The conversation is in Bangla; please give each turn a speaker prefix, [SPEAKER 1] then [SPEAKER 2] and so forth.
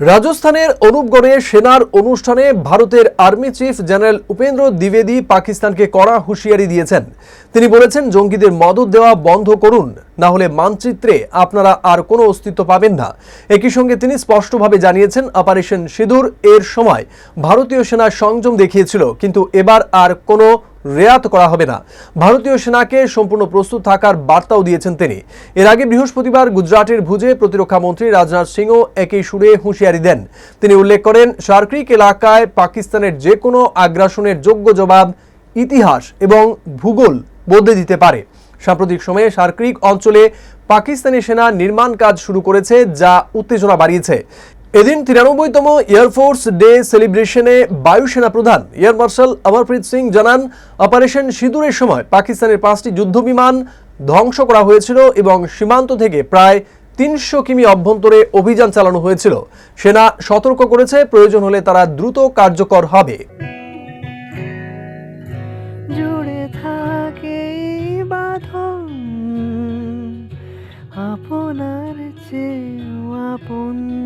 [SPEAKER 1] রাজস্থানের অনুপগড়ে সেনার অনুষ্ঠানে ভারতের আর্মি চিফ জেনারেল উপেন্দ্র দ্বিবেদী পাকিস্তানকে কড়া হুঁশিয়ারি দিয়েছেন। তিনি বলেছেন, জঙ্গিদের মদত দেওয়া বন্ধ করুন, না হলে মানচিত্রে আপনারা আর কোনো অস্তিত্ব পাবেন না। একই সঙ্গে তিনি স্পষ্টভাবে জানিয়েছেন, অপারেশন সিঁদুর এর সময় ভারতীয় সেনা সংযম দেখিয়েছিল, কিন্তু এবার আর কোনো রেয়াত করা হবে না। ভারতীয় সেনাকে সম্পূর্ণ প্রস্তুত থাকার বার্তাও দিয়েছেন তিনি। এর আগে বৃহস্পতিবার গুজরাটের ভুজে প্রতিরক্ষা মন্ত্রী রাজনাথ সিংও একই সুরে হুঁশিয়ারি দেন। তিনি উল্লেখ করেন সার্ক্রিক এলাকায় পাকিস্তানের যে কোনো আগ্রাসনের যোগ্য জবাব ইতিহাস এবং ভূগোল বদলে দিতে পারে। সাম্প্রতিক সময়ে সার্ক্রিক অঞ্চলে পাকিস্তানি সেনা নির্মাণ কাজ শুরু করেছে, যা উত্তেজনা বাড়িয়েছে। এদিন তিরানব্বইতম এয়ারফোর্স ডে সেলিব্রেশনে বায়ুসেনা প্রধান এয়ার মার্শাল অমরপ্রীত সিং জানান, অপারেশন সিঁদুরের সময় পাকিস্তানের পাঁচটি যুদ্ধবিমান ধ্বংস করা হয়েছিল এবং সীমান্ত থেকে প্রায় তিনশো কিমি অভ্যন্তরে অভিযান চালানো হয়েছিল। সেনা সতর্ক করেছে, প্রয়োজন হলে তারা দ্রুত কার্যকর হবে।
[SPEAKER 2] জুড়ে আপনার চেয়েও আপন।